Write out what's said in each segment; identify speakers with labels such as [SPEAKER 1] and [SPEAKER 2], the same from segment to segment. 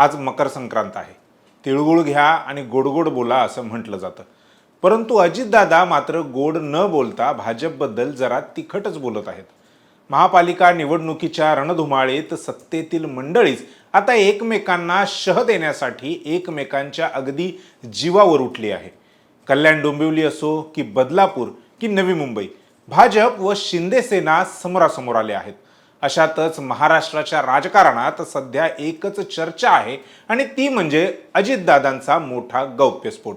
[SPEAKER 1] आज मकर संक्रांत आहे. तिळगुळ घ्या आणि गोडगोड बोला असं म्हटलं जातं. परंतु अजितदादा मात्र गोड न बोलता भाजपबद्दल जरा तिखटच बोलत आहेत. महापालिका निवडणुकीच्या रणधुमाळीत सत्तेतील मंडळीच आता एकमेकांना शह देण्यासाठी एकमेकांच्या अगदी जीवावर उठली आहे. कल्याण डोंबिवली असो की बदलापूर की नवी मुंबई भाजप व शिंदे सेना समोरासमोर आले आहेत. अशातच महाराष्ट्राच्या राजकारणात सध्या एकच चर्चा आहे आणि ती म्हणजे अजितदादांचा मोठा गौप्यस्फोट.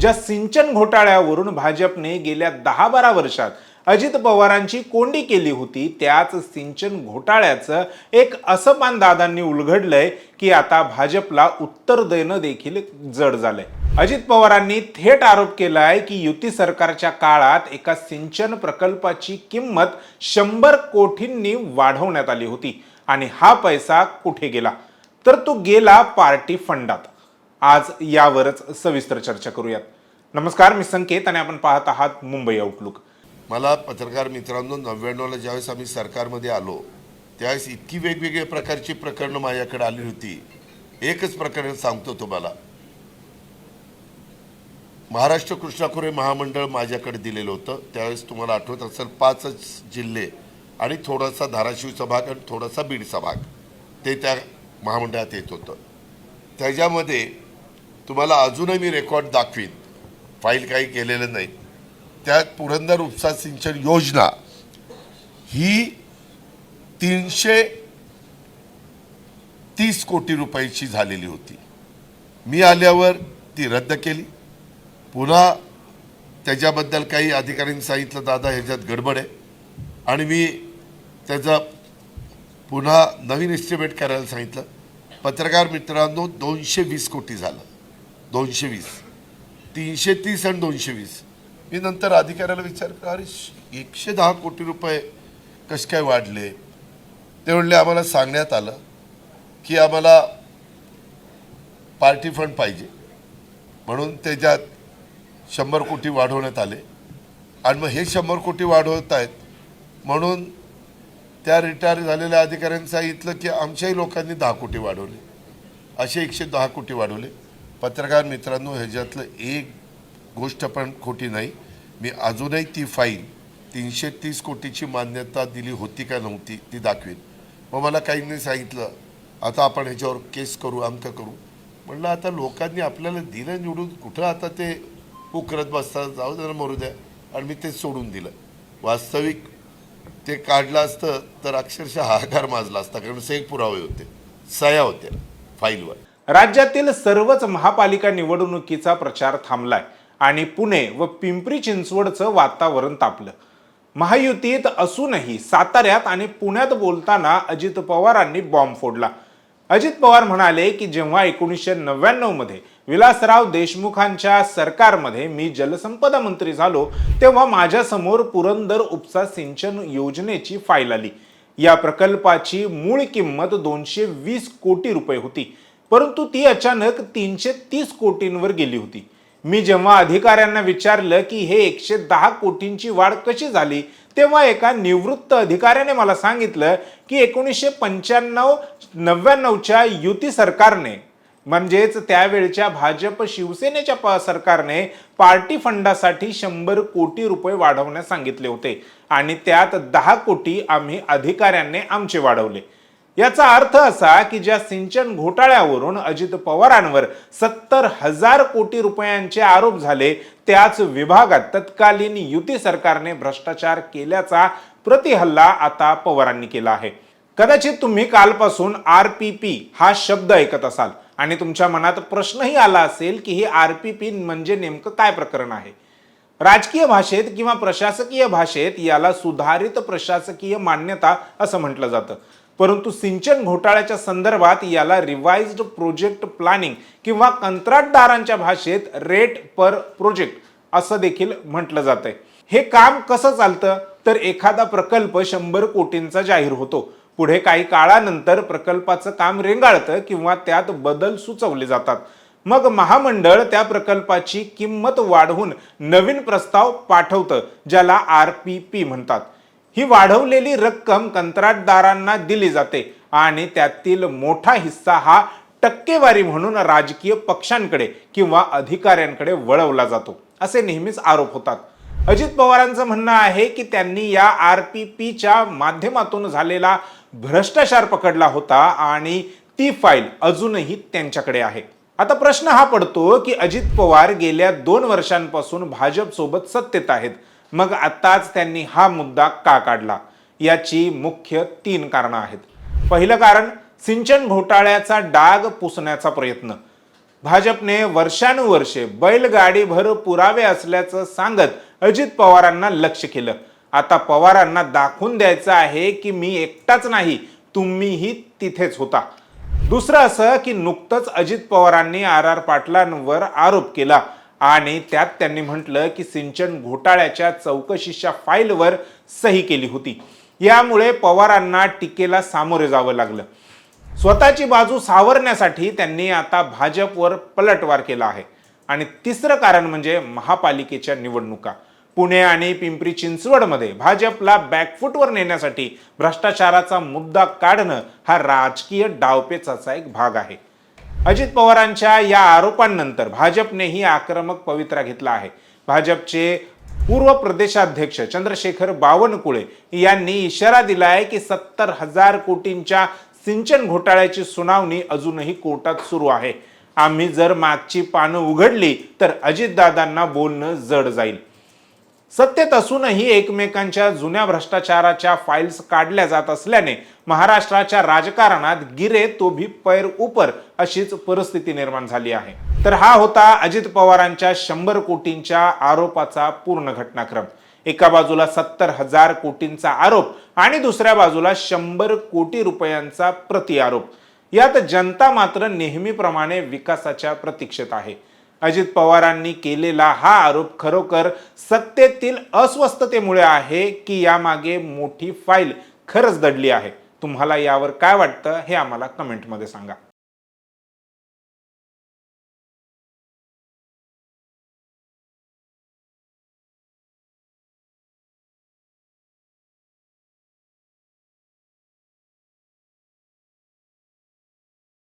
[SPEAKER 1] ज्या सिंचन घोटाळ्यावरून भाजपने गेल्या दहा बारा वर्षात अजित पवारांची कोंडी केली होती त्याच सिंचन घोटाळ्याचं एक असपान दादांनी उलगडलंय की आता भाजपला उत्तर देणं देखील जड झालंय. अजित पवारांनी थेट आरोप केला आहे की युती सरकारच्या काळात एका सिंचन प्रकल्पाची किंमत शंभर कोटींनी वाढवण्यात आली होती आणि हा पैसा कुठे गेला? तर तो गेला पार्टी फंडात. आज यावरच सविस्तर चर्चा करूयात. नमस्कार मी संकेत आणि आपण पाहत आहात मुंबई आउटलुक
[SPEAKER 2] मला पत्रकार मित्रांनो नव्याण्णवला ज्यावेळेस आम्ही सरकारमध्ये आलो त्यावेळेस इतकी वेगवेगळ्या प्रकारची प्रकरणं माझ्याकडे आली होती. एकच प्रकरण सांगतो तुम्हाला. महाराष्ट्र कृष्णाखोरे महामंडळ माझ्याकडे दिलेलं होतं. त्यावेळेस तुम्हाला आठवत असेल पाचच जिल्हे आणि थोडासा धाराशिवचा भाग आणि थोडासा बीडचा भाग ते त्या महामंडळात येत होतं. त्याच्यामध्ये तुम्हाला अजूनही मी रेकॉर्ड दाखवीन. फाईल काही केलेलं नाही. त्यात पुरंदर उपसा सिंचन योजना ही तीनशे तीस कोटी रुपयाची झालेली होती. मी आल्यावर ती रद्द केली. पुन्हा त्याच्याबद्दल काही अधिकाऱ्यांनी सांगितलं दादा ह्याच्यात गडबड आहे. आणि मी त्याचा पुन्हा नवीन एस्टिमेट करायला सांगितलं. पत्रकार मित्रांनो दोनशे वीस कोटी झालं. दोनशे वीस. तीनशे तीस आणि दोनशे वीस. मी नंतर अधिकाऱ्याला विचारलं अरे श- एकशे दहा कोटी रुपये कसे काय वाढले? ते म्हणले आम्हाला सांगण्यात आलं की आम्हाला पार्टी फंड पाहिजे. म्हणून त्याच्यात शंभर कोटी वाढवण्यात आले. आणि मग हे शंभर कोटी वाढवत आहेत म्हणून त्या रिटायर झालेल्या अधिकाऱ्यांनी सांगितलं की आमच्याही लोकांनी दहा कोटी वाढवले. असे एकशे दहा कोटी वाढवले. पत्रकार मित्रांनो ह्याच्यातलं एक गोष्ट पण खोटी नाही. मी अजूनही ती फाईल तीनशे तीस कोटीची मान्यता दिली होती का नव्हती ती दाखवीन. मग मला काहींनी सांगितलं आता आपण ह्याच्यावर केस करू अंक करू. म्हणलं आता लोकांनी आपल्याला दिलं निवडून कुठं आता ते उकरत बसतात. जाऊ त्यांना मरू द्या. आणि मी ते सोडून दिलं. वास्तविक ते काढलं असतं तर अक्षरशः हाकार माजला असता कारण सेक पुरावे होते. सया होत्या फाईलवर.
[SPEAKER 1] राज्यातील सर्वच महापालिका निवडणुकीचा प्रचार थांबलाय आणि पुणे व पिंपरी चिंचवडचं वातावरण तापलं. महायुतीत असूनही साताऱ्यात आणि पुण्यात बोलताना अजित पवारांनी बॉम्ब फोडला. अजित पवार म्हणाले की जेव्हा एकोणीसशे नव्याण्णवमध्ये विलासराव देशमुखांच्या सरकारमध्ये मी जलसंपदा मंत्री झालो तेव्हा माझ्यासमोर पुरंदर उपसा सिंचन योजनेची फाईल आली. या प्रकल्पाची मूळ किंमत दोनशे वीस कोटी रुपये होती परंतु ती अचानक तीनशे तीस कोटींवर गेली होती. मी जेव्हा अधिकाऱ्यांना विचारलं की हे एकशे दहा कोटींची वाढ कशी झाली तेव्हा एका निवृत्त अधिकाऱ्याने मला सांगितलं की एकोणीसशे पंच्याण्णव नव्याण्णवच्या युती सरकारने म्हणजेच त्यावेळच्या भाजप शिवसेनेच्या प- सरकारने पार्टी फंडासाठी शंभर कोटी रुपये वाढवण्यास सांगितले होते. आणि त्यात दहा कोटी आम्ही अधिकाऱ्यांनी आमचे वाढवले. याचा अर्थ असा की ज्या सिंचन घोटाळ्यावरून अजित पवारांवर सत्तर हजार कोटी रुपयांचे आरोप झाले त्याच विभागात तत्कालीन युती सरकारने भ्रष्टाचार केल्याचा प्रतिहल्ला आता पवारांनी केला आहे. कदाचित तुम्ही कालपासून आर पी पी हा शब्द ऐकत असाल आणि तुमच्या मनात प्रश्नही आला असेल की हे आर पी पी म्हणजे नेमकं काय प्रकरण आहे? राजकीय भाषेत किंवा प्रशासकीय भाषेत याला सुधारित प्रशासकीय मान्यता असं म्हटलं जातं. परंतु सिंचन घोटाळ्याच्या संदर्भात याला रिवाइज्ड प्रोजेक्ट प्लॅनिंग किंवा कंत्राटदारांच्या भाषेत रेट पर प्रोजेक्ट असं देखील म्हटलं जातंय. हे काम कसं चालतं? तर एखादा प्रकल्प शंभर कोटींचा जाहीर होतो. पुढे काही काळानंतर प्रकल्पाचं काम रेंगाळतं किंवा त्यात बदल सुचवले जातात. मग महामंडळ त्या प्रकल्पाची किंमत वाढवून नवीन प्रस्ताव पाठवतं ज्याला आर पी पी म्हणतात. ही वाढवलेली रक्कम कंत्राटदारांना दिली जाते आणि त्यातील मोठा हिस्सा हा टक्केवारी म्हणून राजकीय पक्षांकडे किंवा अधिकाऱ्यांकडे वळवला जातो असे नेहमीच आरोप होतात. अजित पवारांचं म्हणणं आहे की त्यांनी या आर पी पीच्या माध्यमातून झालेला भ्रष्टाचार पकडला होता आणि ती फाईल अजूनही त्यांच्याकडे आहे. आता प्रश्न हा पडतो की अजित पवार गेल्या दोन वर्षांपासून भाजप सोबत सत्तेत आहेत. मग आत्ताच त्यांनी हा मुद्दा का काढला? याची मुख्य तीन कारणं आहेत. पहिलं कारण सिंचन घोटाळ्याचा डाग पुसण्याचा प्रयत्न. भाजपने वर्षानुवर्षे बैलगाडीभर पुरावे असल्याचं सांगत अजित पवारांना लक्ष केलं. आता पवारांना दाखवून द्यायचं आहे की मी एकटाच नाही तुम्हीही तिथेच होता. दुसरं असं की नुकतंच अजित पवारांनी आर आर पाटलांवर आरोप केला. आणि त्यात त्यांनी म्हटलं की सिंचन घोटाळ्याच्या चौकशीच्या फाईलवर सही केली होती. यामुळे पवारांना टीकेला सामोरे जावं लागलं. स्वतःची बाजू सावरण्यासाठी त्यांनी आता भाजपवर पलटवार केला आहे. आणि तिसरं कारण म्हणजे महापालिकेच्या निवडणुका. पुणे आणि पिंपरी चिंचवडमध्ये भाजपला बॅकफूटवर नेण्यासाठी भ्रष्टाचाराचा मुद्दा काढणं हा राजकीय डावपेचाचा एक भाग आहे. अजित पवारांच्या या आरोपांनंतर भाजपनेही आक्रमक पवित्रा घेतला आहे. भाजपचे पूर्व प्रदेशाध्यक्ष चंद्रशेखर बावनकुळे यांनी इशारा दिला आहे की सत्तर हजार कोटींच्या सिंचन घोटाळ्याची सुनावणी अजूनही कोर्टात सुरू आहे. आम्ही जर मागची पानं उघडली तर अजितदादांना बोलणं जड जाईल. सत्तेत असूनही एकमेकांच्या जुन्या भ्रष्टाचाराच्या फाईल्स काढल्या जात असल्याने महाराष्ट्राच्या राजकारणात गिरे तो भी पैर उपर अशीच परिस्थिती निर्माण झाली आहे. तर हा होता अजित पवारांच्या शंभर कोटींच्या आरोपाचा पूर्ण घटनाक्रम. एका बाजूला सत्तर हजार कोटींचा आरोप आणि दुसऱ्या बाजूला शंभर कोटी रुपयांचा प्रति आरोप. यात जनता मात्र नेहमीप्रमाणे विकासाच्या प्रतीक्षेत आहे. अजित पवारांनी केलेला हा आरोप खरोखर सत्तेतील अस्वस्थतेमुळे आहे की यामागे मोठी फाईल खरंच दडली आहे. तुम्हाला यावर काय वाटतं हे आम्हाला कमेंटमध्ये सांगा.